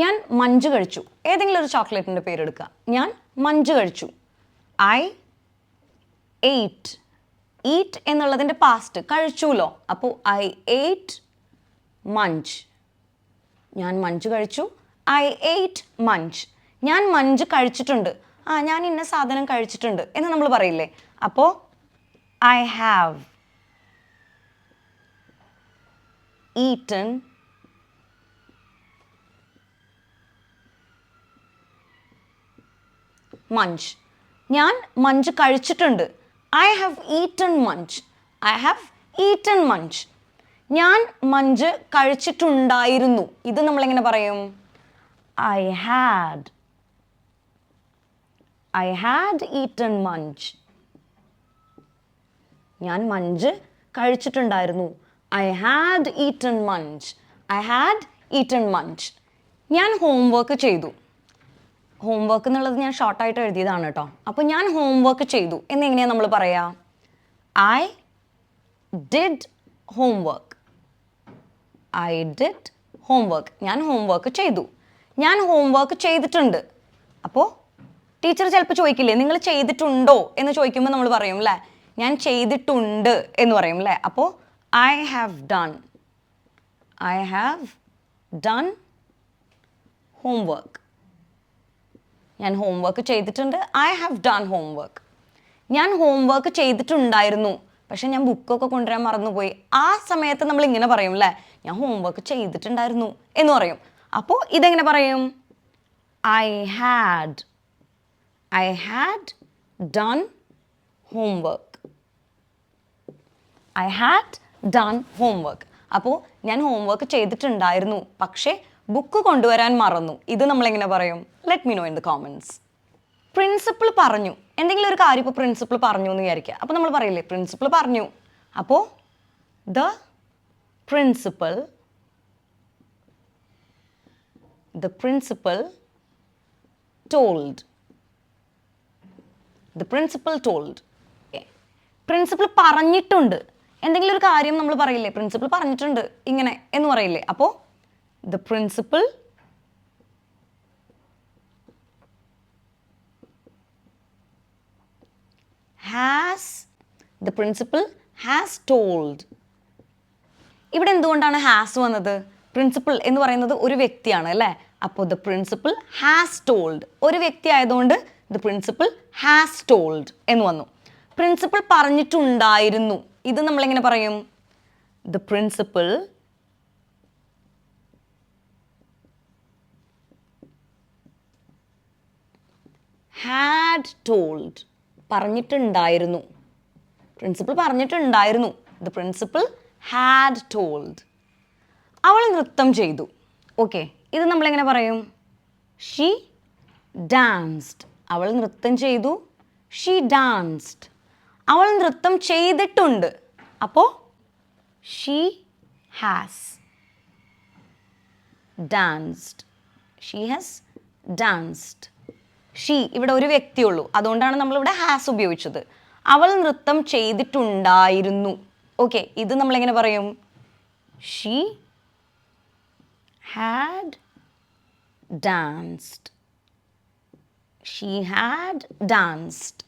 ഞാൻ മഞ്ച് കഴിച്ചു. ഏതെങ്കിലും ഒരു ചോക്ലേറ്റിന്റെ പേരെടുക്കുക ഞാൻ മഞ്ച് കഴിച്ചു. ഐ എയ്റ്റ് ഈറ്റ് എന്നുള്ളതിന്റെ പാസ്റ്റ് കഴിച്ചുല്ലോ അപ്പോൾ ഐ എയ്റ്റ് മഞ്ച്. ഞാൻ മഞ്ച് കഴിച്ചു. I ate Munch. ഞാൻ മഞ്ച് കഴിച്ചിട്ടുണ്ട്. ആ ഞാൻ ഇന്ന സാധനം കഴിച്ചിട്ടുണ്ട് എന്ന് നമ്മൾ പറയില്ലേ? അപ്പോൾ ഐ ഹാവ് ഈറ്റൺ മഞ്ച്. ഞാൻ മഞ്ച് കഴിച്ചിട്ടുണ്ട്. I have eaten Munch. I have eaten Munch. ഞാൻ മഞ്ച് കഴിച്ചിട്ടുണ്ടായിരുന്നു. ഇത് നമ്മളെങ്ങനെ പറയും? I had I had eaten Munch. ഞാൻ Munch കഴിച്ചിട്ടുണ്ടായിരുന്നു. I had eaten Munch. I had eaten Munch. ഞാൻ ഹോംവർക്ക് ചെയ്തു. ഹോംവർക്ക് എന്നുള്ളത് ഞാൻ ഷോർട്ടായിട്ട് എഴുതിയതാണ് കേട്ടോ. അപ്പോൾ ഞാൻ ഹോംവർക്ക് ചെയ്തു. എന്നെങ്ങനെയാണ് നമ്മൾ പറയാ? I did homework I did homework ഞാൻ ഹോംവർക്ക് ചെയ്തു. ഞാൻ ഹോംവർക്ക് ചെയ്തിട്ടുണ്ട്. അപ്പോൾ ടീച്ചർ ചിലപ്പോൾ ചോദിക്കില്ലേ നിങ്ങൾ ചെയ്തിട്ടുണ്ടോ? എന്ന് ചോദിക്കുമ്പോൾ നമ്മൾ പറയും അല്ലേ ഞാൻ ചെയ്തിട്ടുണ്ട് എന്ന് പറയും അല്ലേ അപ്പോൾ I have done I have done homework ഞാൻ ഹോംവർക്ക് ചെയ്തിട്ടുണ്ട്. ഐ ഹാവ് ഡൺ ഹോംവർക്ക് ഞാൻ ഹോംവർക്ക് ചെയ്തിട്ടുണ്ടായിരുന്നു. പക്ഷെ ഞാൻ ബുക്കൊക്കെ കൊണ്ടുവരാൻ മറന്നുപോയി. ആ സമയത്ത് നമ്മൾ ഇങ്ങനെ പറയും അല്ലേ ഞാൻ ഹോംവർക്ക് ചെയ്തിട്ടുണ്ടായിരുന്നു എന്ന് പറയും. അപ്പോൾ ഇതെങ്ങനെ പറയും? I had I had done homework I had done homework അപ്പോൾ ഞാൻ ഹോംവർക്ക് ചെയ്തിട്ടുണ്ടായിരുന്നു. പക്ഷേ ബുക്ക് കൊണ്ടുവരാൻ മറന്നു. ഇത് നമ്മളെങ്ങനെ പറയും? Let me know in the comments principal പറഞ്ഞു. എന്തെങ്കിലും ഒരു കാര്യം ഇപ്പോൾ പ്രിൻസിപ്പിൾ പറഞ്ഞു എന്ന് വിചാരിക്കുക. അപ്പോൾ നമ്മൾ പറയില്ലേ പ്രിൻസിപ്പിൾ പറഞ്ഞു. അപ്പോൾ the principal the principal told the principal told principal പറഞ്ഞിട്ടുണ്ട്. എന്തെങ്കിലും ഒരു കാര്യം നമ്മൾ പറയില്ലേ പ്രിൻസിപ്പൽ പറഞ്ഞിട്ടുണ്ട്. ഇങ്ങനെ എന്ന് പറയില്ലേ. അപ്പോൾ the principal has the principal has told. ഇവിടെ എന്തുകൊണ്ടാണ് ഹാസ് വന്നത്? പ്രിൻസിപ്പൽ എന്ന് പറയുന്നത് ഒരു വ്യക്തിയാണ് അല്ലേ? അപ്പോൾ ദ പ്രിൻസിപ്പൽ ഹാസ് ടോൾഡ് ഒരു വ്യക്തി ആയതുകൊണ്ട് ദ പ്രിൻസിപ്പൽ ഹാസ് ടോൾഡ് എന്ന് വന്നു. പ്രിൻസിപ്പൽ പറഞ്ഞിട്ടുണ്ടായിരുന്നു. ഇത് നമ്മളെങ്ങനെ പറയും? ദ പ്രിൻസിപ്പൽ ഹാഡ് ടോൾഡ് പറഞ്ഞിട്ടുണ്ടായിരുന്നു. പ്രിൻസിപ്പൾ പറഞ്ഞിട്ടുണ്ടായിരുന്നു. ദ പ്രിൻസിപ്പൾ ഹാഡ് ടോൾഡ് അവൾ നൃത്തം ചെയ്തു. ഓക്കെ ഇത് നമ്മളെങ്ങനെ പറയും? ഷീ ഡാൻസ്ഡ് അവൾ നൃത്തം ചെയ്തു. ഷീ ഡാൻസ്ഡ് അവൾ നൃത്തം ചെയ്തിട്ടുണ്ട്. അപ്പോൾ she has danced she has danced she ഇവിടെ ഒരു വ്യക്തിയുള്ളൂ. അതുകൊണ്ടാണ് നമ്മളിവിടെ ഹാസ് ഉപയോഗിച്ചത്. അവൾ നൃത്തം ചെയ്തിട്ടുണ്ടായിരുന്നു. ഓക്കെ ഇത് നമ്മളെങ്ങനെ പറയും? She had danced she had danced